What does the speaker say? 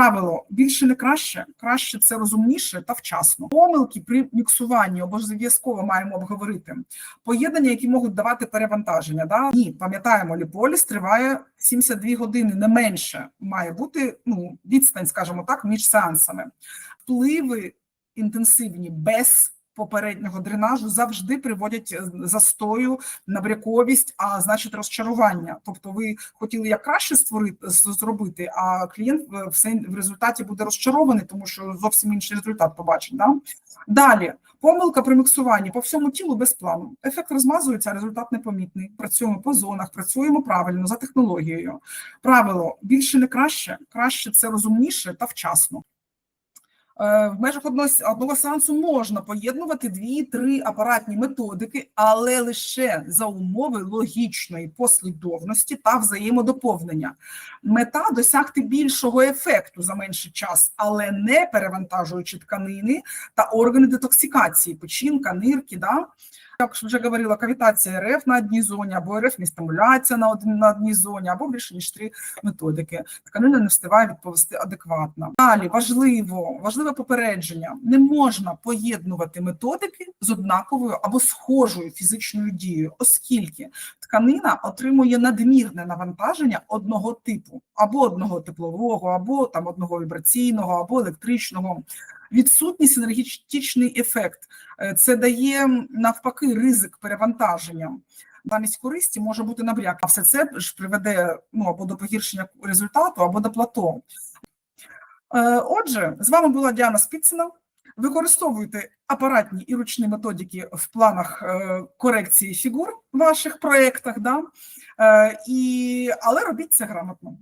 Правило більше не краще, краще це розумніше та вчасно. Помилки при міксуванні обов'язково маємо обговорити. Поєднання, які можуть давати перевантаження. Да? Ні, пам'ятаємо, ліполіс триває 72 години, не менше має бути ну, відстань, скажімо так, між сеансами. Впливи інтенсивні без попереднього дренажу завжди приводять е, застою, набряковість, а значить розчарування. Тобто, ви хотіли як краще створити зробити, а клієнт е, все в результаті буде розчарований, тому що зовсім інший результат побачить. Да? Далі помилка при міксуванні по всьому тілу без плану. Ефект розмазується, результат непомітний. Працюємо по зонах, працюємо правильно за технологією. Правило більше не краще, краще це розумніше та вчасно. Е, В межах одного, одного сеансу можна поєднувати дві-три апаратні методики, але лише за умови логічної послідовності та взаємодоповнення. Мета досягти більшого ефекту за менший час, але не перевантажуючи тканини та органи детоксикації, печінка, нирки. Да? Як вже говорила, кавітація РФ на одній зоні, або РФ стимуляція на, на одній зоні, або більше ніж три методики. Тканина не встигає відповісти адекватно. Далі важливо, важливе попередження: не можна поєднувати методики з однаковою або схожою фізичною дією, оскільки тканина отримує надмірне навантаження одного типу, або одного теплового, або там одного вібраційного, або електричного. Відсутній синергетичний ефект Е, це дає навпаки ризик перевантаження. Замість користі може бути набряк, а все це ж приведе ну або до погіршення результату, або до плато. Е, Отже, з вами була Діана Спіцина. Використовуйте апаратні і ручні методики в планах е, корекції фігур в ваших проєктах, да? Е, і, але робіть це грамотно.